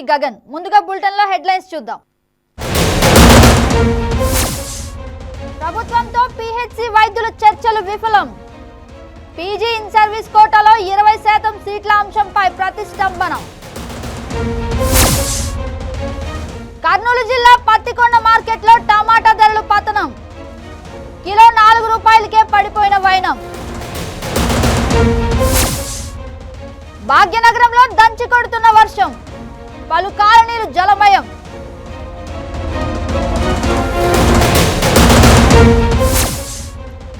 మీ గగన్. ముందుగా బులెటిన్లో హెడ్లైన్స్ చూద్దాం. ప్రభుత్వంతో పిహెచ్సి వైద్యుల చర్చలు విఫలం. పీజీ ఇన్ సర్వీస్ కోటాలో ఇరవై శాతం సీట్ల అంశంపై ప్రతిష్టంభనం. కర్నూలు జిల్లా పత్తికొండ మార్కెట్లో టమాటా ధరలు పతనం. కిలో నాలుగు రూపాయలకే పడిపోయిన వైనం. భాగ్యనగరంలో దంచి కొడుతున్న వర్షం. పలు కాలనీలు జలమయం.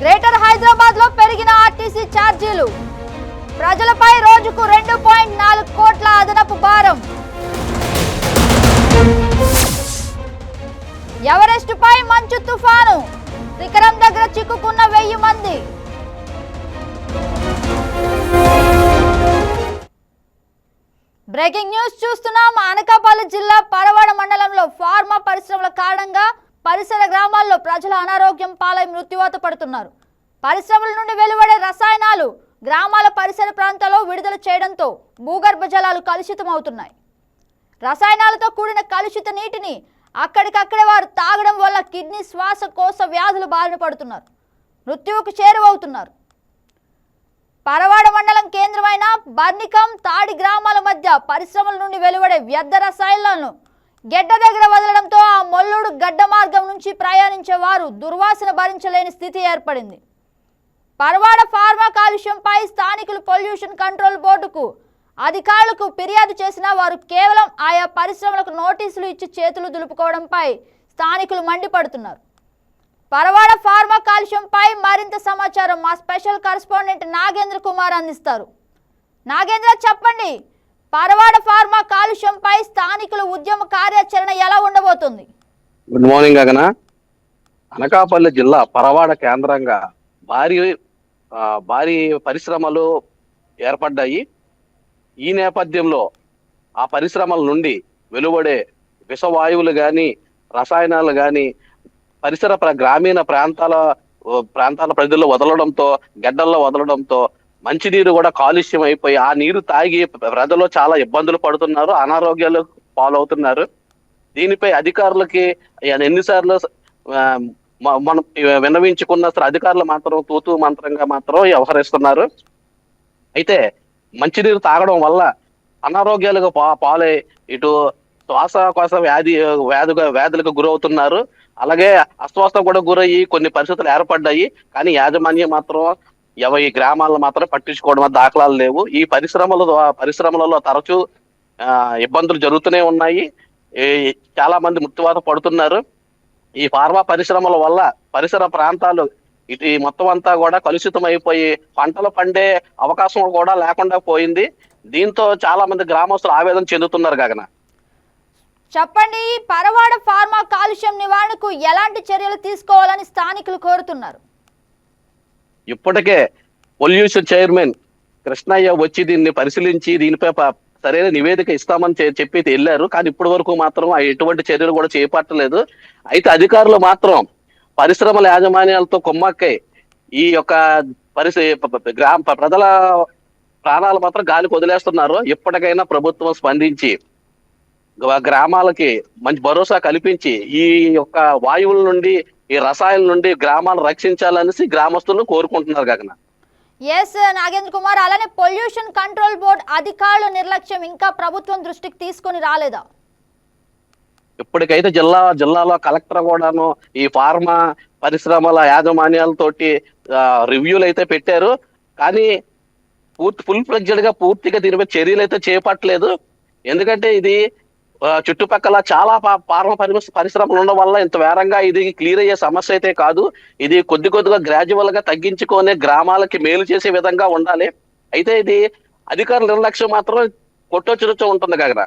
గ్రేటర్ హైదరాబాద్లో పెరిగిన ఆర్టీసీ ఛార్జీలు. ప్రజలపై రోజుకు రెండు పాయింట్ నాలుగు కోట్ల అదనపు భారం. ఎవరెస్ట్ పై మంచు తుఫాను. శిఖరం దగ్గర చిక్కుకున్న వెయ్యి మంది. బ్రేకింగ్ న్యూస్ చూస్తున్నాం. అనకాపల్లి జిల్లా పరవాడ మండలంలో ఫార్మా పరిశ్రమల కారణంగా పరిసర గ్రామాల్లో ప్రజలు అనారోగ్యం పాలై మృత్యువాత పడుతున్నారు. పరిశ్రమల నుండి వెలువడే రసాయనాలు గ్రామాల పరిసర ప్రాంతాల్లో విడుదల చేయడంతో భూగర్భ జలాలు కలుషితమవుతున్నాయి. రసాయనాలతో కూడిన కలుషిత నీటిని అక్కడికక్కడే వారు తాగడం వల్ల కిడ్నీ శ్వాసకోశ వ్యాధులు బారిన పడుతున్నారు. మృత్యువుకు చేరువవుతున్నారు. పరవాడ మండలం కేంద్రమైన బర్నికం తాడి గ్రామాల మధ్య పరిశ్రమల నుండి వెలువడే వ్యర్థ రసాయనాలను గెడ్డ దగ్గర వదలడంతో ఆ మొల్లుడు గడ్డ మార్గం నుంచి ప్రయాణించే వారు దుర్వాసన భరించలేని స్థితి ఏర్పడింది. పరవాడ ఫార్మా కాలుష్యంపై స్థానికులు పొల్యూషన్ కంట్రోల్ బోర్డుకు అధికారులకు ఫిర్యాదు చేసినా వారు కేవలం ఆయా పరిశ్రమలకు నోటీసులు ఇచ్చి చేతులు దులుపుకోవడంపై స్థానికులు మండిపడుతున్నారు. పరవాడ ఫార్మా కాలుష్యంపై మరింత సమాచారం మా స్పెషల్ కరస్పాండెంట్ నాగేంద్ర కుమార్ అందిస్తారు. నాగేంద్ర చెప్పండి పరవాడ ఫార్మా కాలుష్యంపై స్థానికుల ఉద్యమ కార్యాచరణ ఎలా ఉండబోతుంది? గుడ్ మార్నింగ్ గగన అనకాపల్లి జిల్లా పరవాడ కేంద్రంగా భారీ భారీ పరిశ్రమలు ఏర్పడ్డాయి. ఈ నేపథ్యంలో ఆ పరిశ్రమల నుండి వెలువడే విషవాయువులు కానీ రసాయనాలు కానీ పరిసర గ్రామీణ ప్రాంతాల ప్రాంతాల ప్రజల్లో వదలడంతో గడ్డల్లో వదలడంతో మంచినీరు కూడా కాలుష్యం అయిపోయి ఆ నీరు తాగి ప్రజలు చాలా ఇబ్బందులు పడుతున్నారు అనారోగ్యాలు పాలవుతున్నారు. దీనిపై అధికారులకి ఎన్నిసార్లు మనం విన్నవించుకున్న సరే అధికారులు మాత్రం తూతూ మంత్రంగా మాత్రం వ్యవహరిస్తున్నారు. అయితే మంచినీరు తాగడం వల్ల అనారోగ్యాలకు పా పాలై ఇటు శ్వాసకోశ వ్యాధి వ్యాధుగా వ్యాధులకు గురవుతున్నారు. అలాగే అస్వస్థ కూడా గురయ్యి కొన్ని పరిస్థితులు ఏర్పడ్డాయి కానీ యాజమాన్యం మాత్రం ఎవ గ్రామాలను మాత్రం పట్టించుకోవడం దాఖలాలు లేవు. ఈ పరిశ్రమల పరిశ్రమలలో తరచూ ఇబ్బందులు జరుగుతూనే ఉన్నాయి. ఈ చాలా మంది మృత్యువాత పడుతున్నారు. ఈ ఫార్మా పరిశ్రమల వల్ల పరిసర ప్రాంతాలు ఇది మొత్తం అంతా కూడా కలుషితం అయిపోయి పంటలు పండే అవకాశం కూడా లేకుండా పోయింది. దీంతో చాలా మంది గ్రామస్తులు ఆవేదన చెందుతున్నారు గగన. చెప్పండి పరవాడ ఫార్మా కాలుష్యం నివారణకు ఎలాంటి చర్యలు తీసుకోవాలని స్థానికులు కోరుతున్నారు? ఇప్పటికే పొల్యూషన్ చైర్మన్ కృష్ణయ్య వచ్చి దీన్ని పరిశీలించి దీనిపై సరైన నివేదిక ఇస్తామని చెప్పి వెళ్ళారు. కానీ ఇప్పటి వరకు మాత్రం ఆ ఎటువంటి చర్యలు కూడా చేపట్టలేదు. అయితే అధికారులు మాత్రం పరిశ్రమల యాజమాన్యాలతో కుమ్మక్కై ఈ యొక్క పరిస్థితి గ్రామ ప్రజల ప్రాణాలు మాత్రం గాలికి వదిలేస్తున్నారు. ఇప్పటికైనా ప్రభుత్వం స్పందించి గ్రామాలకి మంచి భరోసా కల్పించి ఈ యొక్క వాయువుల నుండి ఈ రసాయనాల నుండి గ్రామాలను రక్షించాలనేసి గ్రామస్తులను కోరుకుంటున్నారు గగన. ఎస్ నాగేంద్ర కుమార్ అలానే పొల్యూషన్ కంట్రోల్ బోర్డ్ అధికారుల నిర్లక్ష్యం ఇంకా ప్రభుత్వం దృష్టికి తీసుకొని రాలేదా? ఇప్పటికైతే జిల్లా జిల్లాలో కలెక్టర్ కూడాను ఈ ఫార్మా పరిశ్రమల యాజమాన్యాలతోటి రివ్యూలు అయితే పెట్టారు. కానీ పూర్తి ఫుల్ ఫ్లెడ్జెడ్గా పూర్తిగా దీనిపై చర్యలు అయితే చేపట్టలేదు. ఎందుకంటే ఇది చుట్టుపక్కల చాలా పా- ఫార్మా పరిశ్రమలు ఉండడం వల్ల ఇంత వేరంగా ఇది క్లియర్ అయ్యే సమస్య అయితే కాదు. ఇది కొద్ది కొద్దిగా గ్రాడ్యువల్గా తగ్గించుకొని గ్రామాలకి మేలు చేసే విధంగా ఉండాలి. అయితే ఇది అధికారుల నిర్లక్ష్యం మాత్రం కొట్టొచ్చురుచు ఉంటుంది కదా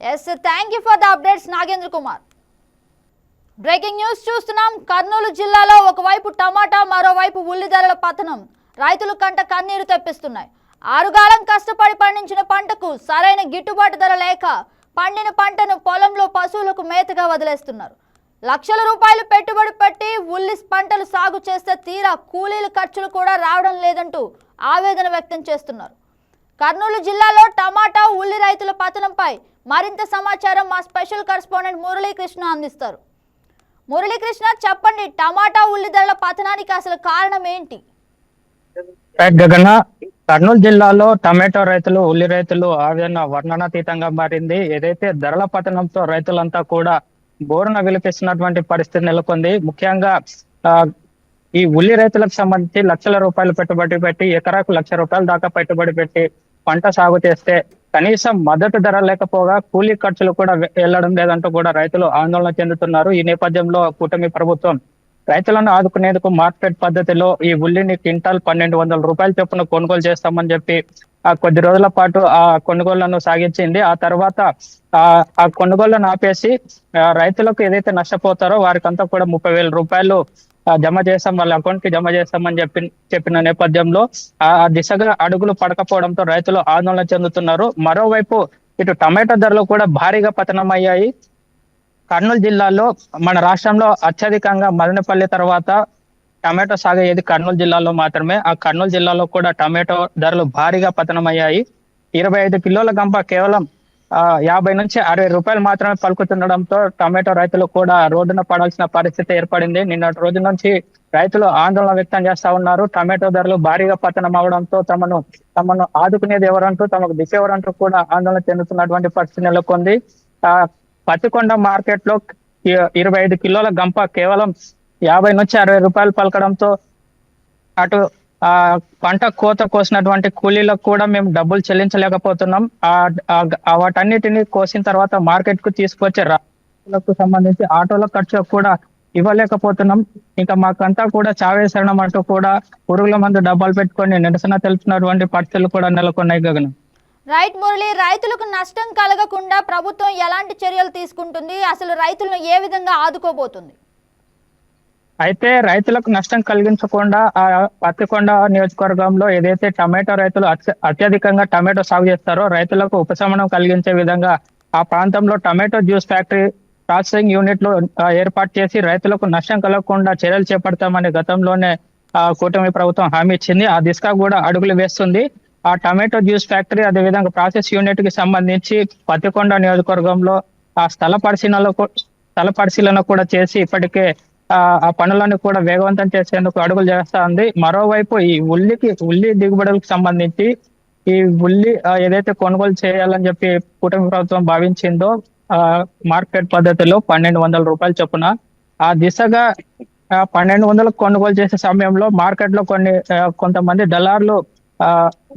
yes thank you for the updates Nagendra Kumar breaking news చూస్తున్నాం. కర్నూలు జిల్లాలో ఒకవైపు టమాటా మరోవైపు ఉల్లి ధరల పతనం. రైతులు కంట కన్నీరు తెప్పిస్తున్నాయి. ఆరుగాలం కష్టపడి పండించిన పంటకు సరైన గిట్టుబాటు ధర లేక పండిన పంటను పొలంలో పశువులకు మేతగా వదిలేస్తున్నారు. లక్షల రూపాయలు పెట్టుబడి పెట్టి ఉల్లి పంటలు సాగు చేస్తే తీరా కూలీల ఖర్చులు కూడా రావడం లేదంటూ ఆవేదన వ్యక్తం చేస్తున్నారు. కర్నూలు జిల్లాలో టమాటా ఉల్లి రైతుల పతనంపై మరింత సమాచారం మా స్పెషల్ కరస్పాండెంట్ మురళీకృష్ణ అందిస్తారు. మురళీకృష్ణ చెప్పండి టమాటా ఉల్లి ధరల పతనానికి అసలు కారణం ఏంటి? గగన కర్నూలు జిల్లాలో టమాటో రైతులు ఉల్లి రైతులు ఆవేదన వర్ణనాతీతంగా మారింది. ఏదైతే ధరల పతనంతో రైతులంతా కూడా బోరున విలిపిస్తున్నటువంటి పరిస్థితి నెలకొంది. ముఖ్యంగా ఆ, ఈ ఉల్లి రైతులకు సంబంధించి లక్షల రూపాయలు పెట్టుబడి పెట్టి ఎకరాకు లక్ష రూపాయల దాకా పెట్టుబడి పెట్టి పంట సాగు చేస్తే కనీసం మద్దతు ధర లేకపోగా కూలీ ఖర్చులు కూడా వెళ్ళడం లేదంటూ కూడా రైతులు ఆందోళన చెందుతున్నారు. ఈ నేపథ్యంలో కూటమి ప్రభుత్వం రైతులను ఆదుకునేందుకు మార్కెట్ పద్ధతిలో ఈ ఉల్లిని క్వింటాల్ పన్నెండు వందల రూపాయల చొప్పున కొనుగోలు చేస్తామని చెప్పి ఆ కొద్ది రోజుల పాటు ఆ కొనుగోళ్ళను సాగించింది. ఆ తర్వాత ఆ ఆ కొనుగోళ్ళను ఆపేసి రైతులకు ఏదైతే నష్టపోతారో వారికంతా కూడా ముప్పై వేల రూపాయలు జమ చేస్తాం వాళ్ళ అకౌంట్కి జమ చేస్తామని చెప్పి చెప్పిన నేపథ్యంలో ఆ ఆ దిశగా అడుగులు పడకపోవడంతో రైతులు ఆందోళన చెందుతున్నారు. మరోవైపు ఇటు టమాటో ధరలు కూడా భారీగా పతనం అయ్యాయి కర్నూలు జిల్లాలో మన రాష్ట్రంలో అత్యధికంగా మదనపల్లి తర్వాత టమాటో సాగు అయ్యేది కర్నూలు జిల్లాలో మాత్రమే. ఆ కర్నూలు జిల్లాలో కూడా టమాటో ధరలు భారీగా పతనమయ్యాయి. ఇరవై ఐదు కిలోల గంప కేవలం యాభై నుంచి అరవై రూపాయలు మాత్రమే పలుకుతుండడంతో టమాటో రైతులు కూడా రోడ్డున పడాల్సిన పరిస్థితి ఏర్పడింది. నిన్నటి రోజు నుంచి రైతులు ఆందోళన వ్యక్తం చేస్తా ఉన్నారు. టమాటో ధరలు భారీగా పతనం అవడంతో తమను తమను ఆదుకునేది ఎవరంటూ తమకు దిశ ఎవరంటూ కూడా ఆందోళన చెందుతున్నటువంటి పరిస్థితి నెలకొంది. ఆ పత్తికొండ మార్కెట్లో ఇరవై ఐదు కిలోల గంప కేవలం యాభై నుంచి అరవై రూపాయలు పలకడంతో అటు ఆ పంట కోత కోసినటువంటి కూలీలకు కూడా మేము డబ్బులు చెల్లించలేకపోతున్నాం. ఆ వాటన్నిటిని కోసిన తర్వాత మార్కెట్కు తీసుకొచ్చే రాకు సంబంధించి ఆటోల ఖర్చు కూడా ఇవ్వలేకపోతున్నాం. ఇంకా మాకంతా కూడా చావేశరణం అంటూ కూడా పురుగుల మందు డబ్బాలు పెట్టుకొని నిరసన తెలుపుతున్నటువంటి పరిస్థితులు కూడా నెలకొన్నాయి గగనం. రైట్ మురళి రైతులకు నష్టం కలగకుండా ప్రభుత్వం ఎలాంటి చర్యలు తీసుకుంటుంది? అసలు రైతులను ఏ విధంగా ఆదుకోబోతుంది? అయితే రైతులకు నష్టం కలిగించకుండా ఆ పత్తికొండ నియోజకవర్గంలో ఏదైతే టమాటో రైతులు అత్య- అత్యధికంగా టమాటో సాగు చేస్తారో రైతులకు ఉపశమనం కలిగించే విధంగా ఆ ప్రాంతంలో టమాటో జ్యూస్ ఫ్యాక్టరీ ప్రాసెసింగ్ యూనిట్లు ఏర్పాటు చేసి రైతులకు నష్టం కలగకుండా చర్యలు చేపడతామని గతంలోనే ఆ, కూటమి ప్రభుత్వం హామీ ఇచ్చింది. ఆ దిశగా కూడా అడుగులు వేస్తుంది. ఆ టమాటో జ్యూస్ ఫ్యాక్టరీ అదేవిధంగా ప్రాసెస్ యూనిట్కి సంబంధించి పత్తికొండ నియోజకవర్గంలో ఆ స్థల పరిశీలనలో స్థల పరిశీలన కూడా చేసి ఇప్పటికే ఆ పనులను కూడా వేగవంతం చేసేందుకు అడుగులు చేస్తా ఉంది మరోవైపు ఈ ఉల్లికి ఉల్లి దిగుబడులకు సంబంధించి ఈ ఉల్లి ఏదైతే కొనుగోలు చేయాలని చెప్పి కూటమి ప్రభుత్వం భావించిందో ఆ మార్కెట్ పద్ధతిలో పన్నెండు వందల రూపాయలు చొప్పున. ఆ దిశగా ఆ, పన్నెండు వందలకు కొనుగోలు చేసే సమయంలో మార్కెట్లో కొన్ని కొంతమంది దళార్లు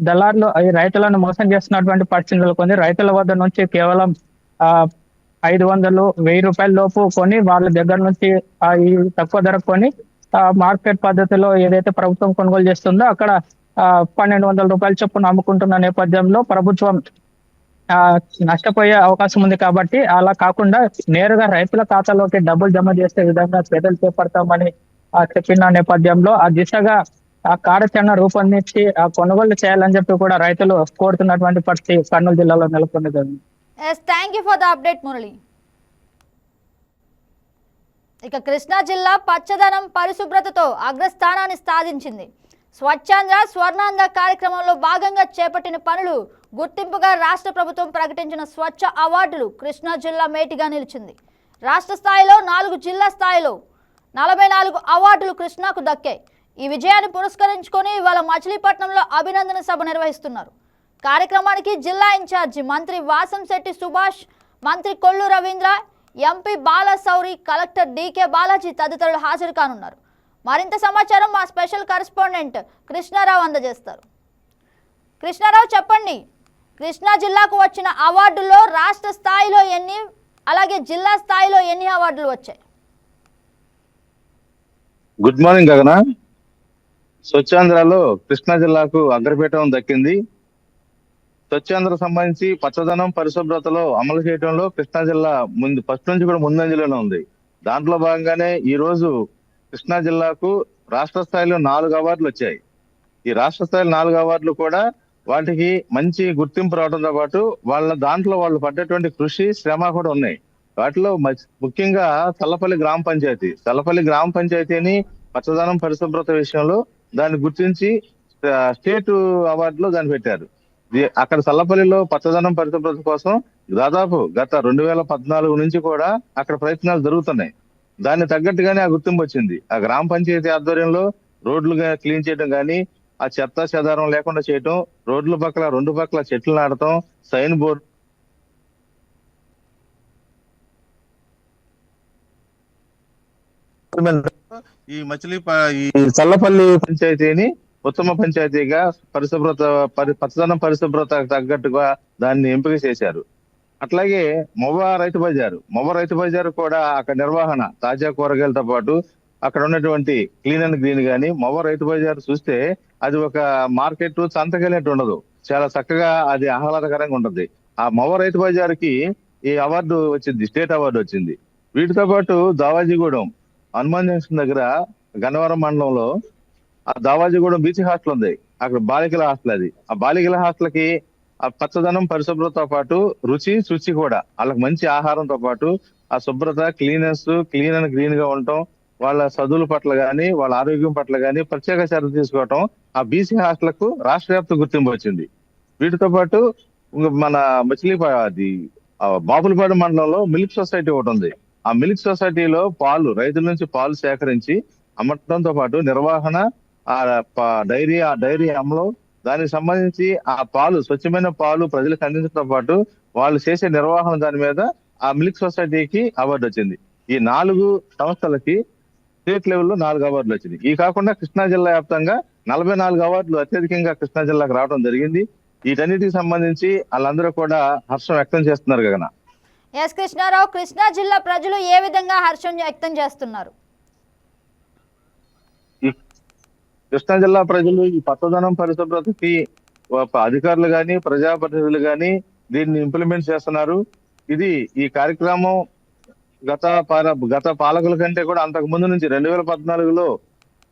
దళార్లు రైతులను మోసం చేస్తున్నటువంటి పరిస్థితులు కొన్ని రైతుల వద్ద నుంచి కేవలం ఆ ఐదు వందలు వెయ్యి రూపాయల లోపు కొని వాళ్ళ దగ్గర నుంచి ఈ తక్కువ ధర కొని ఆ మార్కెట్ పద్ధతిలో ఏదైతే ప్రభుత్వం కొనుగోలు చేస్తుందో అక్కడ ఆ పన్నెండు వందల రూపాయల చొప్పున అమ్ముకుంటున్న నేపథ్యంలో ప్రభుత్వం ఆ నష్టపోయే అవకాశం ఉంది కాబట్టి అలా కాకుండా నేరుగా రైతుల ఖాతాలోకి డబ్బులు జమ చేసే విధంగా చర్యలు చేపడతామని ఆ చెప్పిన నేపథ్యంలో ఆ దిశగా ఆ కార్యాచరణ రూపొందించి ఆ కొనుగోలు చేయాలని చెప్పి కూడా రైతులు కోరుతున్నటువంటి పరిస్థితి కర్నూలు జిల్లాలో నెలకొంది thank you for the update Murali. ఇక కృష్ణా జిల్లా పచ్చదనం పరిశుభ్రతతో అగ్రస్థానాన్ని సాధించింది. స్వచ్ఛాంధ్ర స్వర్ణాంధ్ర కార్యక్రమంలో భాగంగా చేపట్టిన పనులు గుర్తింపుగా రాష్ట్ర ప్రభుత్వం ప్రకటించిన స్వచ్ఛ అవార్డులు కృష్ణా జిల్లా మేటిగా నిలిచింది. రాష్ట్ర స్థాయిలో నాలుగు జిల్లా స్థాయిలో నలభై నాలుగు అవార్డులు కృష్ణాకు దక్కాయి. ఈ విజయాన్ని పురస్కరించుకొని ఇవాళ మచిలీపట్నంలో అభినందన సభ నిర్వహిస్తున్నారు. కార్యక్రమానికి జిల్లా ఇన్ఛార్జి మంత్రి వాసంశెట్టి సుభాష్ మంత్రి Kollu Ravindra MP Balashowry collector DK Balaji తదితరులు హాజరు కానున్నారు. మరింత సమాచారం మా స్పెషల్ కరెస్పాండెంట్ కృష్ణారావు అందజేస్తారు. కృష్ణారావు చెప్పండి కృష్ణా జిల్లాకు వచ్చిన అవార్డుల్లో రాష్ట్ర స్థాయిలో ఎన్ని అలాగే జిల్లా స్థాయిలో ఎన్ని అవార్డులు వచ్చాయి? Good morning Gagana. స్వచ్ఛాంధ్రలో కృష్ణా జిల్లాకు అగ్రపీఠం దక్కింది. స్వచ్ఛాంధ్ర సంబంధించి పచ్చదనం పరిశుభ్రతలో అమలు చేయడంలో కృష్ణా జిల్లా ముందు ఫస్ట్ నుంచి కూడా ముందంజలోనే ఉంది. దాంట్లో భాగంగానే ఈ రోజు కృష్ణా జిల్లాకు రాష్ట్ర స్థాయిలో నాలుగు అవార్డులు వచ్చాయి. ఈ రాష్ట్ర స్థాయిలో నాలుగు అవార్డులు కూడా వాటికి మంచి గుర్తింపు రావడంతో పాటు వాళ్ళ దాంట్లో వాళ్ళు పడ్డటువంటి కృషి శ్రమ కూడా ఉన్నాయి. వాటిలో ముఖ్యంగా తల్లపల్లి గ్రామ పంచాయతీ. తల్లపల్లి గ్రామ పంచాయతీని పచ్చదనం పరిశుభ్రత విషయంలో దాన్ని గుర్తించి స్టేట్ అవార్డులో దాన్ని పెట్టారు. అక్కడ సల్లపల్లిలో పచ్చదనం పరిశుభ్రత కోసం దాదాపు గత రెండు వేల పద్నాలుగు నుంచి కూడా అక్కడ ప్రయత్నాలు జరుగుతున్నాయి. దాన్ని తగ్గట్టుగానే ఆ గుర్తింపు వచ్చింది. ఆ గ్రామ పంచాయతీ ఆధ్వర్యంలో రోడ్లు క్లీన్ చేయడం కానీ ఆ చెత్త చెదారం లేకుండా చేయటం రోడ్ల పక్కల రెండు పక్కల చెట్లు నాటడం సైన్ బోర్డు ఈ మచిలీ ఈ చల్లపల్లి పంచాయతీని ఉత్తమ పంచాయతీగా పరిశుభ్రత పరి పచ్చదనం పరిశుభ్రత తగ్గట్టుగా దాన్ని ఎంపిక చేశారు. అట్లాగే మొవ్వ రైతు బజారు మొవ్వ రైతు బజారు కూడా అక్కడ నిర్వహణ తాజా కూరగాయలతో పాటు అక్కడ ఉన్నటువంటి క్లీన్ అండ్ గ్రీన్ గాని మొవ్వ రైతు బజారు చూస్తే అది ఒక మార్కెట్ సంతకెళ్ళినట్టు ఉండదు. చాలా చక్కగా అది ఆహ్లాదకరంగా ఉంటుంది. ఆ మొవ్వ రైతు బజారుకి ఈ అవార్డు వచ్చింది స్టేట్ అవార్డు వచ్చింది. వీటితో పాటు దావాజీగూడెం హనుమాన్ జంక్షన్ దగ్గర గన్నవరం మండలంలో ఆ దావాజీగూడెం బీచ్ హాస్టల్ ఉంది. అక్కడ బాలికల హాస్టల్ అది. ఆ బాలికల హాస్టల్కి ఆ పచ్చదనం పరిశుభ్రతతో పాటు రుచి శుచి కూడా. వాళ్ళకి మంచి ఆహారంతో పాటు ఆ శుభ్రత క్లీనెస్ క్లీన్ అండ్ గ్రీన్గా ఉండటం వాళ్ళ చదువుల పట్ల గాని వాళ్ళ ఆరోగ్యం పట్ల గాని ప్రత్యేక చర్య తీసుకోవటం ఆ బీసీ హాస్టల్కు రాష్ట్ర వ్యాప్త గుర్తింపు వచ్చింది. వీటితో పాటు మన మచిలీ అది బాపులపాడు మండలంలో మిల్క్ సొసైటీ ఒకటి ఉంది. ఆ మిల్క్ సొసైటీలో పాలు రైతుల నుంచి పాలు సేకరించి అమ్మటంతో పాటు నిర్వహణ ఆ డైరీ ఆ డైరీ అమలు దానికి సంబంధించి ఆ పాలు స్వచ్ఛమైన పాలు ప్రజలకు అందించడంతో పాటు వాళ్ళు చేసే నిర్వహణ దాని మీద ఆ మిల్క్ సొసైటీకి అవార్డు వచ్చింది. ఈ నాలుగు సంస్థలకి స్టేట్ లెవెల్లో నాలుగు అవార్డులు వచ్చింది. ఈ కాకుండా కృష్ణా జిల్లా వ్యాప్తంగా నలభై నాలుగు అవార్డులు అత్యధికంగా కృష్ణా జిల్లాకు రావడం జరిగింది. వీటన్నిటికి సంబంధించి వాళ్ళందరూ కూడా హర్షం వ్యక్తం చేస్తున్నారు గగన. ఎస్ కృష్ణారావు కృష్ణా జిల్లా ప్రజలు ఏ విధంగా హర్షం వ్యక్తం చేస్తున్నారు? కృష్ణా జిల్లా ప్రజలు ఈ పచ్చదనం పరిశుభ్రతకి అధికారులు కానీ ప్రజాప్రతినిధులు కానీ దీన్ని ఇంప్లిమెంట్ చేస్తున్నారు. ఇది ఈ కార్యక్రమం గత పాల- గత పాలకుల కంటే కూడా అంతకు ముందు నుంచి రెండు వేల పద్నాలుగులో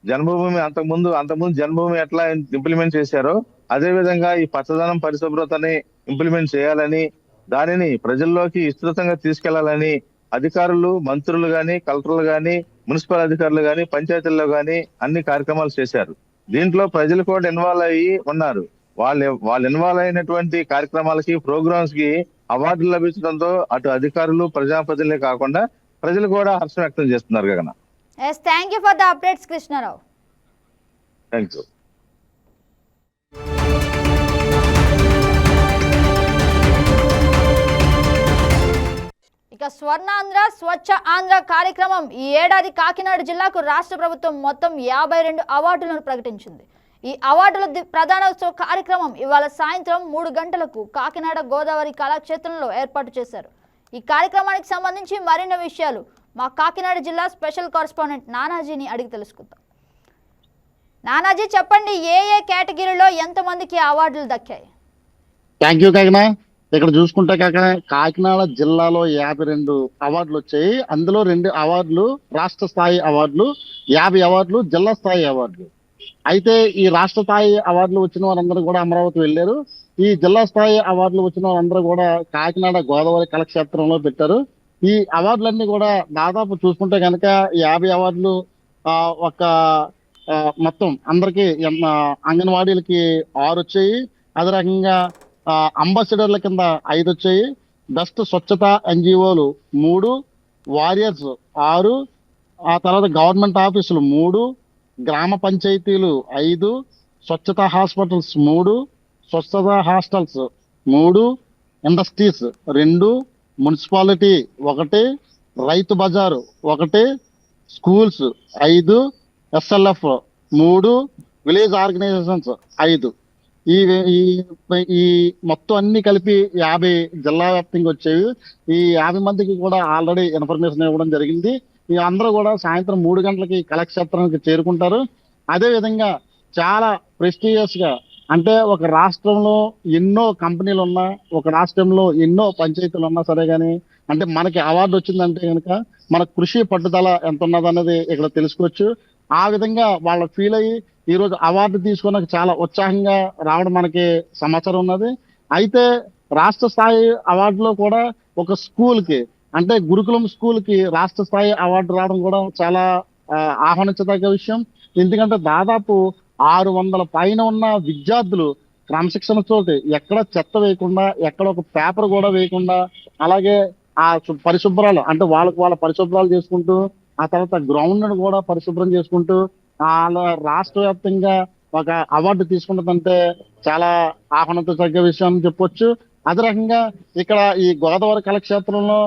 జన్మభూమి అంతకు ముందు అంతకుముందు జన్మభూమి ఎట్లా ఇంప్లిమెంట్ చేశారో అదే విధంగా ఈ పచ్చదనం పరిశుభ్రతని ఇంప్లిమెంట్ చేయాలని దానిని ప్రజల్లోకి విస్తృతంగా తీసుకెళ్ళాలని అధికారులు మంత్రులు గాని కలెక్టర్లు గాని మున్సిపల్ అధికారులు గాని పంచాయతీల్లో గాని అన్ని కార్యక్రమాలు చేశారు. దీంట్లో ప్రజలు కూడా ఇన్వాల్వ్ అయ్యి ఉన్నారు. వాళ్ళు వాళ్ళు ఇన్వాల్వ్ అయినటువంటి కార్యక్రమాలకి ప్రోగ్రామ్స్కి అవార్డులు లభించడంతో అటు అధికారులు ప్రజాప్రతినిధులే కాకుండా ప్రజలు కూడా హర్షం వ్యక్తం చేస్తున్నారు Gagana. Thank you for the updates Krishnarao thank you ఇక స్వర్ణాంధ్ర స్వచ్ఛ ఆంధ్ర కార్యక్రమం ఈ ఏడాది కాకినాడ జిల్లాకు రాష్ట్ర ప్రభుత్వం మొత్తం యాభై రెండు అవార్డులను ప్రకటించింది. ఈ అవార్డుల ప్రధానోత్సవ కార్యక్రమం ఇవాళ సాయంత్రం మూడు గంటలకు కాకినాడ గోదావరి కళాక్షేత్రంలో ఏర్పాటు చేశారు. ఈ కార్యక్రమానికి సంబంధించి మరిన్ని విషయాలు మా కాకినాడ జిల్లా స్పెషల్ కరస్పాండెంట్ నానాజీని అడిగి తెలుసుకుందాం. నానాజీ చెప్పండి ఏ ఏ కేటగిరీలో ఎంతమందికి అవార్డులు దక్కాయి? థ్యాంక్ యూ ఇక్కడ చూసుకుంటే కాక కాకినాడ జిల్లాలో యాభై రెండు అవార్డులు వచ్చాయి. అందులో రెండు అవార్డులు రాష్ట్ర స్థాయి అవార్డులు యాభై అవార్డులు జిల్లా స్థాయి అవార్డులు. అయితే ఈ రాష్ట్ర స్థాయి అవార్డులు వచ్చిన వారందరూ కూడా అమరావతి వెళ్ళారు. ఈ జిల్లా స్థాయి అవార్డులు వచ్చిన వారందరూ కూడా కాకినాడ గోదావరి కళాక్షేత్రంలో పెట్టారు. ఈ అవార్డులన్నీ కూడా దాదాపు చూసుకుంటే కనుక యాభై అవార్డులు ఆ, ఒక మొత్తం అందరికి అంగన్వాడీలకి ఆరు వచ్చాయి. అదే రకంగా అంబాసిడర్ల కింద ఐదు వచ్చాయి. బెస్ట్ స్వచ్ఛత ఎన్జిఓలు మూడు వారియర్స్ ఆరు ఆ తర్వాత గవర్నమెంట్ ఆఫీసులు మూడు గ్రామ పంచాయతీలు ఐదు స్వచ్ఛత హాస్పిటల్స్ మూడు స్వచ్ఛత హాస్టల్స్ మూడు ఇండస్ట్రీస్ రెండు మున్సిపాలిటీ ఒకటి రైతు బజారు ఒకటి స్కూల్స్ ఐదు ఎస్ఎల్ఎఫ్ మూడు విలేజ్ ఆర్గనైజేషన్స్ ఐదు. ఈ ఈ మొత్తం అన్ని కలిపి యాభై జిల్లా వ్యాప్తంగా వచ్చేవి. ఈ యాభై మందికి కూడా ఆల్రెడీ ఇన్ఫర్మేషన్ ఇవ్వడం జరిగింది. ఈ అందరూ కూడా సాయంత్రం మూడు గంటలకి కళాక్షేత్రానికి చేరుకుంటారు. అదే విధంగా చాలా ప్రెస్టీజియస్గా అంటే ఒక రాష్ట్రంలో ఎన్నో కంపెనీలు ఉన్నా ఒక రాష్ట్రంలో ఎన్నో పంచాయతీలు ఉన్నా సరే కానీ అంటే మనకి అవార్డు వచ్చిందంటే కనుక మన కృషి పట్టుదల ఎంత ఉన్నదన్నది ఇక్కడ తెలుసుకోవచ్చు. ఆ విధంగా వాళ్ళు ఫీల్ అయ్యి ఈ రోజు అవార్డు తీసుకున్నాక చాలా ఉత్సాహంగా రావడం మనకి సమాచారం ఉన్నది. అయితే రాష్ట్ర స్థాయి అవార్డులో కూడా ఒక స్కూల్కి అంటే గురుకులం స్కూల్కి రాష్ట్ర స్థాయి అవార్డు రావడం కూడా చాలా ఆహ్వానించదగ్గ విషయం. ఎందుకంటే దాదాపు ఆరు వందల పైన ఉన్న విద్యార్థులు క్రమశిక్షణ తోటి ఎక్కడ చెత్త వేయకుండా ఎక్కడ ఒక పేపర్ కూడా వేయకుండా అలాగే ఆ పరిశుభ్రాలు అంటే వాళ్ళకి వాళ్ళ పరిశుభ్రాలు చేసుకుంటూ ఆ తర్వాత గ్రౌండ్ను కూడా పరిశుభ్రం చేసుకుంటూ వాళ్ళ రాష్ట్ర వ్యాప్తంగా ఒక అవార్డు తీసుకుంటుందంటే చాలా ఆహ్వానించదగ్గ విషయం అని చెప్పొచ్చు. అదే రకంగా ఇక్కడ ఈ గోదావరి కళాక్షేత్రంలో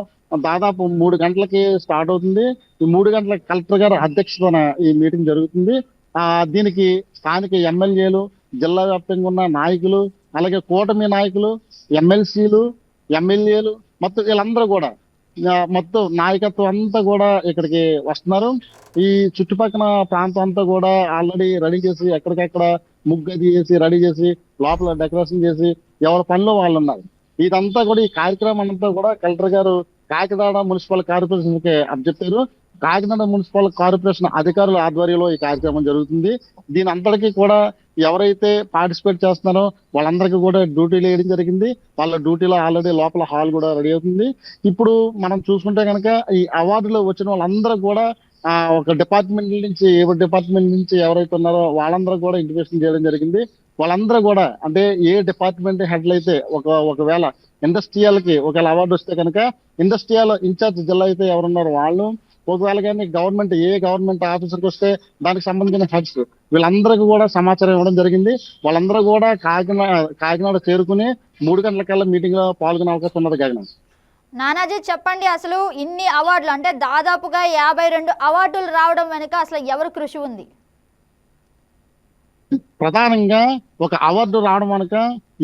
దాదాపు మూడు గంటలకి స్టార్ట్ అవుతుంది. ఈ మూడు గంటలకు కలెక్టర్ గారు అధ్యక్షతన ఈ మీటింగ్ జరుగుతుంది. ఆ దీనికి స్థానిక ఎమ్మెల్యేలు జిల్లా వ్యాప్తంగా ఉన్న నాయకులు అలాగే కూటమి నాయకులు ఎమ్మెల్సీలు ఎమ్మెల్యేలు మొత్తం వీళ్ళందరూ కూడా మొత్తం నాయకత్వం అంతా కూడా ఇక్కడికి వస్తున్నారు. ఈ చుట్టుపక్కల ప్రాంతం అంతా కూడా ఆల్రెడీ రెడీ చేసి ఎక్కడికక్కడ ముగ్గు తీసి చేసి రెడీ చేసి లోపల డెకరేషన్ చేసి ఎవరి పనిలో వాళ్ళు ఉన్నారు. ఇదంతా కూడా ఈ కార్యక్రమం అంతా కూడా కలెక్టర్ గారు కాకినాడ మున్సిపల్ కార్పొరేషన్కి అప్పచెప్పారు. కాకినాడ మున్సిపల్ కార్పొరేషన్ అధికారుల ఆధ్వర్యంలో ఈ కార్యక్రమం జరుగుతుంది. దీని అంతటికీ కూడా ఎవరైతే పార్టిసిపేట్ చేస్తున్నారో వాళ్ళందరికీ కూడా డ్యూటీలు వేయడం జరిగింది. వాళ్ళ డ్యూటీలో ఆల్రెడీ లోపల హాల్ కూడా రెడీ అవుతుంది. ఇప్పుడు మనం చూసుకుంటే కనుక ఈ అవార్డులో వచ్చిన వాళ్ళందరూ కూడా ఆ ఒక డిపార్ట్మెంట్ నుంచి ఏ డిపార్ట్మెంట్ నుంచి ఎవరైతే ఉన్నారో వాళ్ళందరూ కూడా ఇంటిమేషన్ చేయడం జరిగింది. వాళ్ళందరూ కూడా అంటే ఏ డిపార్ట్మెంట్ హెడ్లు అయితే ఒక ఒకవేళ ఇండస్ట్రియల్కి ఒకవేళ అవార్డు వస్తే కనుక ఇండస్ట్రియల్ ఇన్ఛార్జ్ జిల్లా అయితే ఎవరున్నారో వాళ్ళు ఒకవేళ కానీ గవర్నమెంట్ ఏ గవర్నమెంట్ ఆఫీసర్కి వస్తే దానికి సంబంధించిన హెడ్స్ వీళ్ళందరికీ కూడా సమాచారం ఇవ్వడం జరిగింది. వాళ్ళందరూ కూడా కాకినాడ కాకినాడ చేరుకుని మూడు గంటలకల్లా మీటింగ్లో పాల్గొనే అవకాశం ఉన్నది కాకినాడ. నానాజీ చెప్పండి అసలు ఇన్ని అవార్డులు అంటే దాదాపుగా యాభై రెండు అవార్డులు రావడం వెనుక అసలు ఎవరు కృషి ఉంది? ప్రధానంగా ఒక అవార్డు రావడం కనుక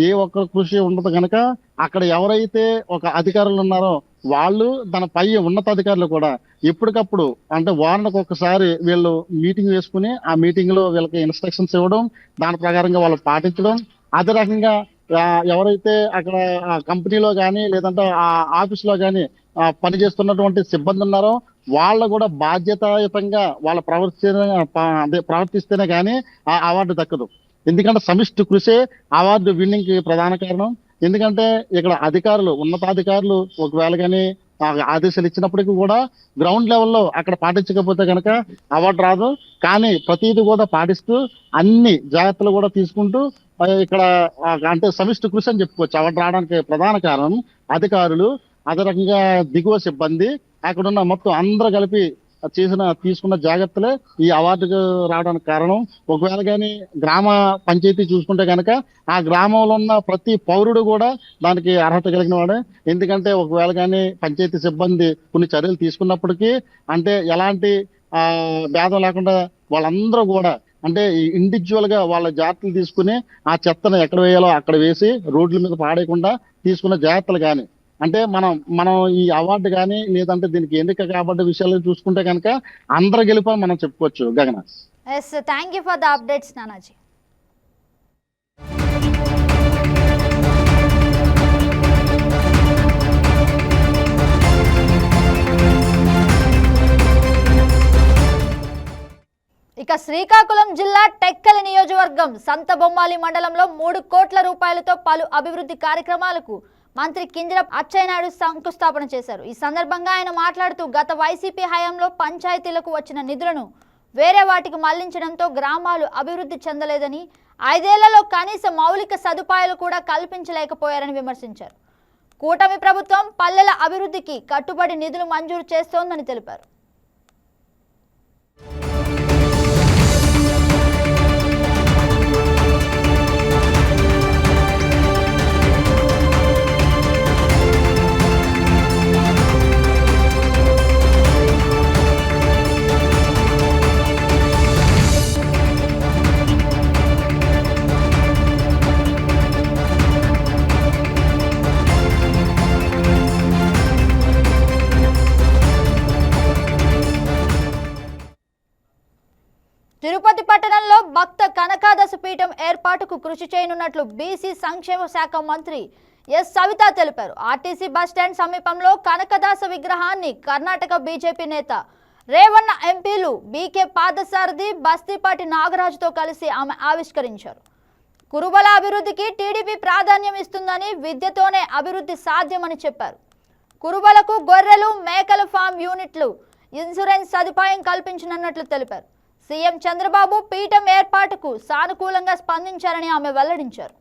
ఏ ఒక్క కృషి ఉండదు కనుక అక్కడ ఎవరైతే ఒక అధికారులు ఉన్నారో వాళ్ళు దాని పై ఉన్నతాధికారులు కూడా ఎప్పటికప్పుడు అంటే వారానికి ఒకసారి వీళ్ళు మీటింగ్ వేసుకుని ఆ మీటింగ్లో వీళ్ళకి ఇన్స్ట్రక్షన్స్ ఇవ్వడం దాని ప్రకారంగా వాళ్ళు పాటించడం. అదే రకంగా ఎవరైతే అక్కడ ఆ కంపెనీలో కానీ లేదంటే ఆ ఆఫీస్లో కానీ పనిచేస్తున్నటువంటి సిబ్బంది ఉన్నారో వాళ్ళ కూడా బాధ్యతాయుతంగా వాళ్ళ ప్రవర్తిస్తేనే అదే ప్రవర్తిస్తేనే కానీ ఆ అవార్డు దక్కదు. ఎందుకంటే సమిష్టి కృషే అవార్డు విన్నింగ్కి ప్రధాన కారణం. ఎందుకంటే ఇక్కడ అధికారులు ఉన్నతాధికారులు ఒకవేళ కానీ ఆదేశాలు ఇచ్చినప్పటికీ కూడా గ్రౌండ్ లెవెల్లో అక్కడ పాటించకపోతే కనుక అవార్డు రాదు. కానీ ప్రతిదీ కూడా పాటిస్తూ అన్ని జాగ్రత్తలు కూడా తీసుకుంటూ ఇక్కడ అంటే సమిష్టి కృషి అని చెప్పుకోవచ్చు. అవార్డు రావడానికి ప్రధాన కారణం అధికారులు అదే రకంగా దిగువ సిబ్బంది అక్కడ ఉన్న మొత్తం అందరూ కలిపి చేసిన తీసుకున్న జాగ్రత్తలే ఈ అవార్డుకు రావడానికి కారణం. ఒకవేళ కానీ గ్రామ పంచాయతీ చూసుకుంటే కనుక ఆ గ్రామంలో ఉన్న ప్రతి పౌరుడు కూడా దానికి అర్హత కలిగిన వాడే. ఎందుకంటే ఒకవేళ కానీ పంచాయతీ సిబ్బంది కొన్ని చర్యలు తీసుకున్నప్పటికీ అంటే ఎలాంటి ఆ భేదం లేకుండా వాళ్ళందరూ కూడా అంటే ఇండివిజువల్గా వాళ్ళ జాగ్రత్తలు తీసుకుని ఆ చెత్తను ఎక్కడ వేయాలో అక్కడ వేసి రోడ్ల మీద పాడేయకుండా తీసుకున్న జాగ్రత్తలు కానీ అంటే మనం మనం ఈ అవార్డు కానీ లేదంటే దీనికి ఎన్నిక కాబట్టి విషయాలు చూసుకుంటే కనుక అందరు గెలుపని మనం చెప్పుకోవచ్చు Gagana yes thank you for the updates Nanaji ఇక శ్రీకాకుళం జిల్లా టెక్కలి నియోజకవర్గం సంతబొమ్మాలి మండలంలో మూడు కోట్ల రూపాయలతో పలు అభివృద్ధి కార్యక్రమాలకు మంత్రి కింజరప్ అచ్చెన్నాయుడు శంకుస్థాపన చేశారు. ఈ సందర్భంగా ఆయన మాట్లాడుతూ గత వైసీపీ హయాంలో పంచాయతీలకు వచ్చిన నిధులను వేరే వాటికి మళ్ళించడంతో గ్రామాలు అభివృద్ధి చెందలేదని ఐదేళ్ళలో కనీస మౌలిక సదుపాయాలు కూడా కల్పించలేకపోయారని విమర్శించారు. కూటమి ప్రభుత్వం పల్లెల అభివృద్ధికి కట్టుబడి నిధులు మంజూరు చేస్తోందని తెలిపారు. పీఠం ఏర్పాటుకు కృషి చేయనున్నట్లు బీసీ సంక్షేమ శాఖ మంత్రి ఎస్ సవిత తెలిపారు. ఆర్టీసీ బస్టాండ్ సమీపంలో కనకదాస విగ్రహాన్ని కర్ణాటక బీజేపీ నేత రేవన్న ఎంపీలు బీకే పాదసారథి బస్తీపాటి నాగరాజుతో కలిసి ఆమె ఆవిష్కరించారు. కురుబల అభివృద్ధికి టీడీపీ ప్రాధాన్యం ఇస్తుందని విద్యతోనే అభివృద్ధి సాధ్యమని చెప్పారు. కురుబలకు గొర్రెలు మేకల ఫామ్ యూనిట్లు ఇన్సూరెన్స్ సదుపాయం కల్పించనున్నట్లు తెలిపారు. సీఎం చంద్రబాబు పీఠం మేరకు సానుకూలంగా స్పందించారని ఆమె వెల్లడించారు.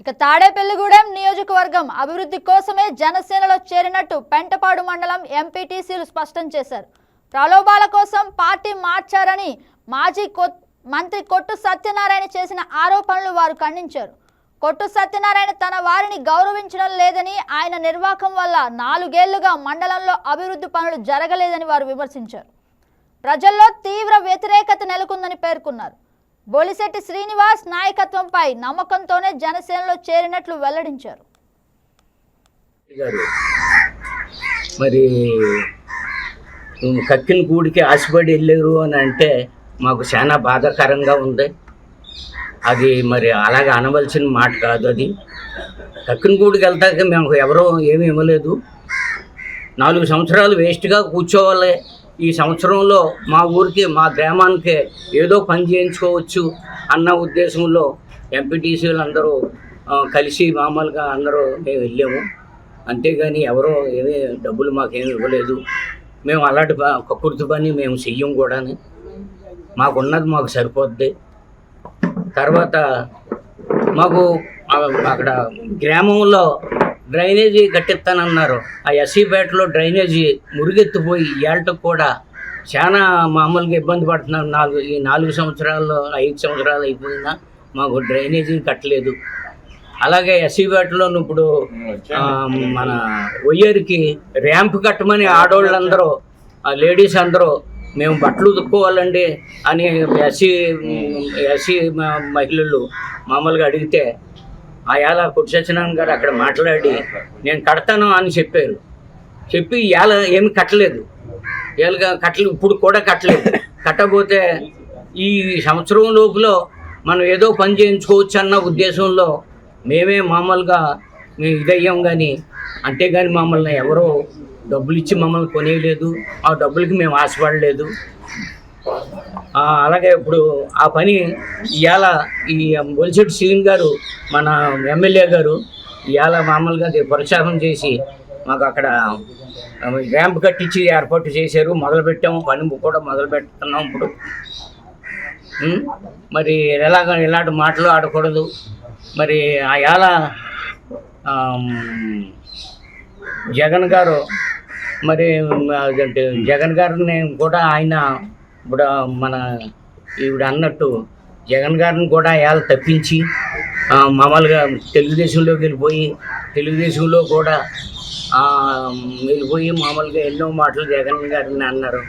ఇక తాడేపల్లిగూడెం నియోజకవర్గం అభివృద్ధి కోసమే జనసేనలో చేరినట్టు పెంటపాడు మండలం ఎంపీటీసీలు స్పష్టం చేశారు. ప్రలోభాల కోసం పార్టీ మార్చారని మాజీ కొ- మంత్రి కొట్టు సత్యనారాయణ చేసిన ఆరోపణలు వారు ఖండించారు. కొట్టు సత్యనారాయణ తన వారిని గౌరవించడం లేదని ఆయన నిర్వాకం వల్ల నాలుగేళ్ళుగా మండలంలో అభివృద్ధి పనులు జరగలేదని వారు విమర్శించారు. ప్రజల్లో తీవ్ర వ్యతిరేకత నెలకొందని పేర్కొన్నారు. బొలిశెట్టి శ్రీనివాస్ నాయకత్వంపై నమ్మకంతోనే జనసేనలో చేరినట్లు వెల్లడించారు. మరి కక్కిన గూడికి ఆశపడి వెళ్ళారు అని అంటే మాకు చాలా బాధాకరంగా ఉంది. అది మరి అలాగే అనవలసిన మాట కాదు అది. కక్కిన గూడికి వెళ్తాక మేము ఎవరో ఏమీ ఇవ్వలేదు. నాలుగు సంవత్సరాలు వేస్ట్గా కూర్చోవాలి. ఈ సంవత్సరంలో మా ఊరికి మా గ్రామానికి ఏదో పని చేయించుకోవచ్చు అన్న ఉద్దేశంలో ఎంపీటీసీలు అందరూ కలిసి మామూలుగా అందరూ మేము వెళ్ళాము. అంతేగాని ఎవరో ఏమీ డబ్బులు మాకేమి ఇవ్వలేదు. మేము అలాంటి ప- కక్కుర్తి పని మేము చెయ్యం కూడాని. మాకున్నది మాకు సరిపోద్ది. తర్వాత మాకు అక్కడ గ్రామంలో డ్రైనేజీ కట్టిస్తానన్నారు. ఆ ఎస్సీపేటలో డ్రైనేజీ మురుగెత్తిపోయి ఏళ్ళకు కూడా చాలా మామూలుగా ఇబ్బంది పడుతున్నారు. నాలుగు ఈ నాలుగు సంవత్సరాల్లో ఐదు సంవత్సరాలు అయిపోయినా మాకు డ్రైనేజీ కట్టలేదు. అలాగే ఎస్సీపేటలో ఇప్పుడు మన ఒయ్యేరికి ర్యాంప్ కట్టమని ఆడవాళ్ళందరూ ఆ లేడీస్ అందరూ మేము బట్టలు ఉతుక్కోవాలండి అని ఎస్సీ ఎస్సీ మహిళలు మామూలుగా అడిగితే ఆయాల కుట్సత్యనారాయణ గారు అక్కడ మాట్లాడి నేను కడతాను అని చెప్పారు. చెప్పి ఇవాళ ఏమి కట్టలేదు. ఇవాళ కట్టలేదు ఇప్పుడు కూడా కట్టలేదు. కట్టబోతే ఈ సంవత్సరం లోపల మనం ఏదో పని చేయించుకోవచ్చు అన్న ఉద్దేశంలో మేమే మామూలుగా మేము ఇదయ్యాం కానీ అంతేగాని మమ్మల్ని ఎవరో డబ్బులు ఇచ్చి మమ్మల్ని కొనేయలేదు. ఆ డబ్బులకి మేము ఆశపడలేదు. అలాగే ఇప్పుడు ఆ పని ఇవాళ ఈ బొలిశెట్టి సీన్ గారు మన ఎమ్మెల్యే గారు ఇవాళ మామూలుగా అది ప్రోత్సాహం చేసి మాకు అక్కడ ర్యాంప్ కట్టించి ఏర్పాటు చేశారు. మొదలుపెట్టాము. పని కూడా మొదలు పెడుతున్నాం ఇప్పుడు. మరి ఎలాగ ఇలాంటి మాటలు ఆడకూడదు. మరి ఆయాల జగన్ గారు మరి అదంటే జగన్ గారిని కూడా ఆయన ఇప్పుడు మన ఈవిడ అన్నట్టు జగన్ గారిని కూడా ఇవాళ తప్పించి మామూలుగా తెలుగుదేశంలోకి వెళ్ళిపోయి తెలుగుదేశంలో కూడా వెళ్ళిపోయి మామూలుగా ఎన్నో మాటలు జగన్ గారిని అన్నారు.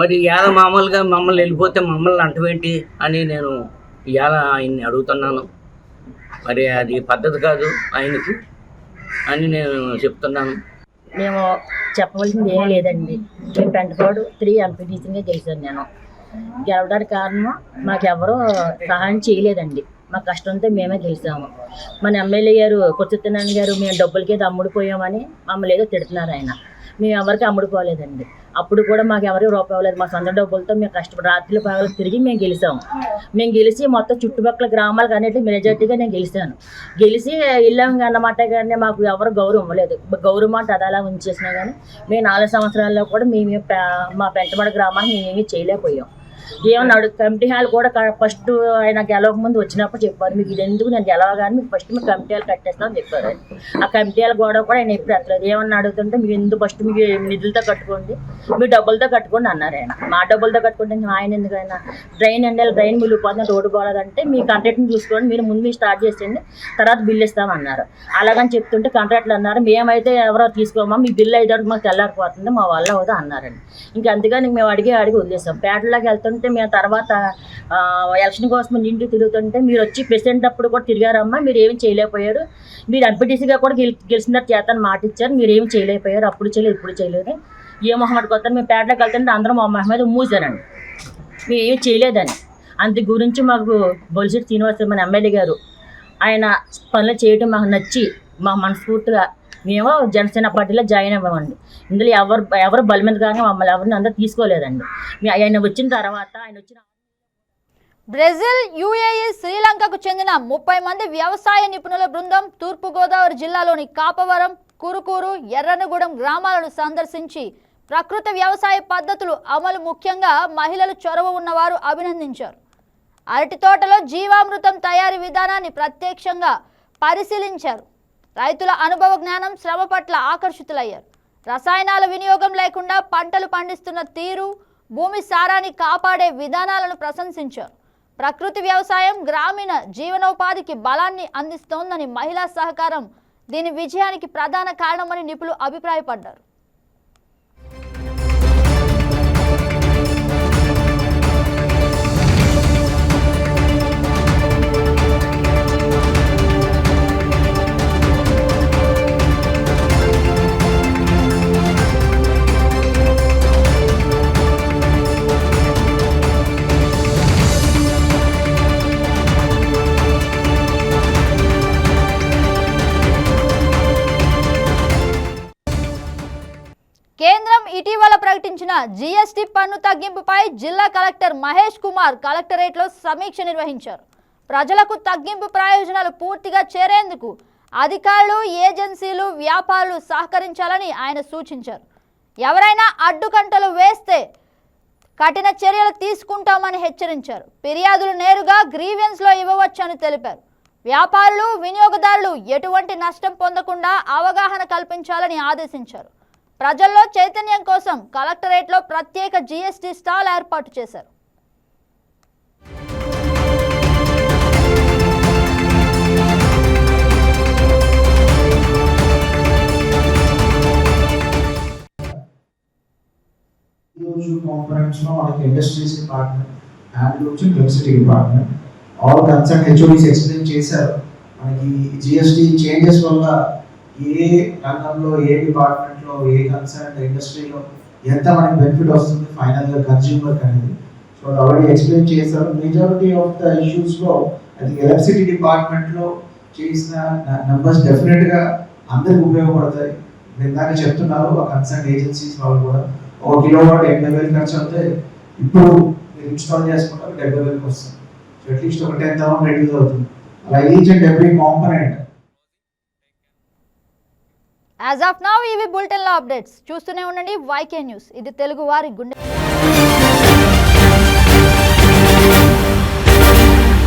మరి ఇవాళ మామూలుగా మమ్మల్ని వెళ్ళిపోతే మమ్మల్ని అంటవేంటి అని నేను ఇవాళ ఆయన్ని అడుగుతున్నాను. మరి అది పద్ధతి కాదు ఆయనకి అని నేను చెప్తున్నాను. మేము చెప్పవలసింది ఏం లేదండి. మేము పెంటపాడు త్రీ ఎంపీటీసీగా గెలిచాను నేను. గెలవడానికి కారణం మాకెవరూ సహాయం చేయలేదండి. మా కష్టంతో మేమే గెలిచాము మన ఎమ్మెల్యే గారు కొత్తనారాయణ గారు మేము డబ్బులకి అమ్ముడిపోయామని మమ్మల్ని ఏదో తిడుతున్నారు ఆయన. మేము ఎవరికి అమ్ముడుకోలేదండి అప్పుడు కూడా మాకు ఎవరికి రూపాయి ఇవ్వలేదు. మా సొంత డబ్బులతో మేము కష్టపడి రాత్రి పగలు తిరిగి మేము గెలిచాము మేము గెలిచి మొత్తం చుట్టుపక్కల గ్రామాలకు అన్నిటి మెజార్టీగా నేను గెలిచాను. గెలిచి వెళ్ళాం అన్నమాట కానీ మాకు ఎవరు గౌరవం ఇవ్వలేదు. గౌరవం అంటే అది అలా ఉంచేసినా కానీ మేము నాలుగు సంవత్సరాల్లో కూడా మేము మా పెంటమడ గ్రామానికి మేమేమీ చేయలేకపోయాం. ఏమన్నా అడుగు కమిటీ హాల్ కూడా ఫస్ట్ ఆయన గెలవక ముందు వచ్చినప్పుడు చెప్పారు మీకు ఇది ఎందుకు నేను గెలవగానే మీకు ఫస్ట్ మీకు కమిటీ హాల్ కట్టేస్తామని చెప్పారు. ఆ కమిటీ హాల్ గొడవ కూడా ఆయన ఎప్పుడు అట్లేదు ఏమన్నా అడుగుతుంటే మీకు ఎందుకు ఫస్ట్ మీకు నిధులతో కట్టుకోండి మీ డబ్బులతో కట్టుకోండి అన్నారు ఆయన. మా డబ్బులతో కట్టుకుంటే ఆయన ఎందుకైనా డ్రైన్ అండి డ్రైన్ మిగిలిపోతుంది రోడ్డు పోలేదంటే మీ కాంట్రాక్ట్ని చూసుకోండి మీరు ముందు మీరు స్టార్ట్ చేసేయండి తర్వాత బిల్ ఇస్తామన్నారు అలాగని చెప్తుంటే కాంట్రాక్ట్లు అన్నారు మేమైతే ఎవరో తీసుకోమా మీ బిల్ అయితే మాకు తెల్లారిపోతుంది మా వల్ల అవుతా అన్నారండి. ఇంకా అందుకని మేము అడిగి అడిగి వదిలేసాం. పేటలోకి వెళ్తుంటే మేము తర్వాత ఎలక్షన్ కోసం నిండి తిరుగుతుంటే మీరు వచ్చి ప్రెసిడెంట్ అప్పుడు కూడా తిరిగారమ్మా మీరు ఏమి చేయలేకపోయారు. మీరు ఎంపీటీసీగా కూడా గెలి గెలిచినట్టు చేతని మాట ఇచ్చారు మీరు ఏమి చేయలేకపోయారు అప్పుడు చేయలేదు ఇప్పుడు చేయలేదు. ఏ మొహమ్మద్ కొత్త మేము పేటలోకి వెళ్తుంటే అందరం మా మొహమ్మద్ మూసారండి మేము ఏమి చేయలేదని. అందు గురించి మాకు బొలిశెట్టి శ్రీనివాస మన ఎమ్మెల్యే గారు ఆయన పనులు చేయడం మాకు నచ్చి మా మనస్ఫూర్తిగా మేము జనసేన పార్టీలో జాయిన్ అవ్వమండి. ఇందులో ఎవరు ఎవరు బలమైన మీద కానీ మమ్మల్ని ఎవరిని అందరూ తీసుకోలేదండి. ఆయన వచ్చిన తర్వాత ఆయన వచ్చిన బ్రెజిల్ యుఏఈ శ్రీలంకకు చెందిన ముప్పై మంది వ్యవసాయ నిపుణుల బృందం తూర్పుగోదావరి జిల్లాలోని కాపవరం కురుకూరు ఎర్రనగూడెం గ్రామాలను సందర్శించి ప్రకృతి వ్యవసాయ పద్ధతులు అమలు ముఖ్యంగా మహిళలు చొరవ ఉన్నవారు అభినందించారు. అరటి తోటలో జీవామృతం తయారీ విధానాన్ని ప్రత్యక్షంగా పరిశీలించారు. రైతుల అనుభవ జ్ఞానం శ్రమ పట్ల ఆకర్షితులయ్యారు. రసాయనాల వినియోగం లేకుండా పంటలు పండిస్తున్న తీరు భూమి సారాన్ని కాపాడే విధానాలను ప్రశంసించారు. ప్రకృతి వ్యవసాయం గ్రామీణ జీవనోపాధికి బలాన్ని అందిస్తోందని మహిళా సహకారం దీని విజయానికి ప్రధాన కారణమని నిపుణులు అభిప్రాయపడ్డారు. ఇటీవల ప్రకటించిన జీఎస్టీ పన్ను తగ్గింపుపై జిల్లా కలెక్టర్ మహేష్ కుమార్ కలెక్టరేట్లో సమీక్ష నిర్వహించారు. ప్రజలకు తగ్గింపు ప్రయోజనాలు పూర్తిగా చేరేందుకు అధికారులు ఏజెన్సీలు వ్యాపారులు సహకరించాలని ఆయన సూచించారు. ఎవరైనా అడ్డుకంటలు వేస్తే కఠిన చర్యలు తీసుకుంటామని హెచ్చరించారు. ఫిర్యాదులు నేరుగా గ్రీవెన్స్లో ఇవ్వవచ్చని తెలిపారు. వ్యాపారులు వినియోగదారులు ఎటువంటి నష్టం పొందకుండా అవగాహన కల్పించాలని ఆదేశించారు. ప్రజల్లో చైతన్యం కోసం కలెక్టరేట్లో ప్రత్యేక జీఎస్టీ స్టాల్ ఏర్పాటు చేశారు. ఈరోజు మనకి ఇండస్ట్రీస్ డిపార్ట్మెంట్ అండ్ వచ్చి department all concern HODs explain చేశారు. మనకి జిఎస్టీ చేంజెస్ వల్ల ఏ రంగంలో ఏ డిపార్ట్మెంట్లో ఏ కన్సర్న్ ఇండస్ట్రీలో ఎంత మనకి బెనిఫిట్ వస్తుంది ఫైనల్గా కన్స్యూమర్ అనేది? సో ఆల్రెడీ ఎక్స్ప్లెయిన్ చేశారు. మెజారిటీ ఆఫ్ ద ఇష్యూస్లో అది ఎలక్ట్రిసిటీ డిపార్ట్మెంట్లో చేసిన నెంబర్స్ డెఫినెట్గా అందరికి ఉపయోగపడతాయి. ఇందాక చెప్తున్నారు ఆ కన్సర్న్ ఏజెన్సీస్ వాళ్ళు కూడా. ఒక కిలో వాట్ ఎనభై వేలు ఖర్చు అవుతే ఇప్పుడు మీరు ఇన్స్టాల్ చేసుకుంటారు డెబ్బై వేలకు వస్తుంది సో అట్లీస్ట్ ఒక టెన్ థౌసండ్ రెడ్యూస్ అవుతుంది. అలా each and every component as of now ఇవి బులెటిన్లో అప్డేట్స్ చూస్తూనే ఉండండి. వైకే న్యూస్ ఇది తెలుగు వారి గుండె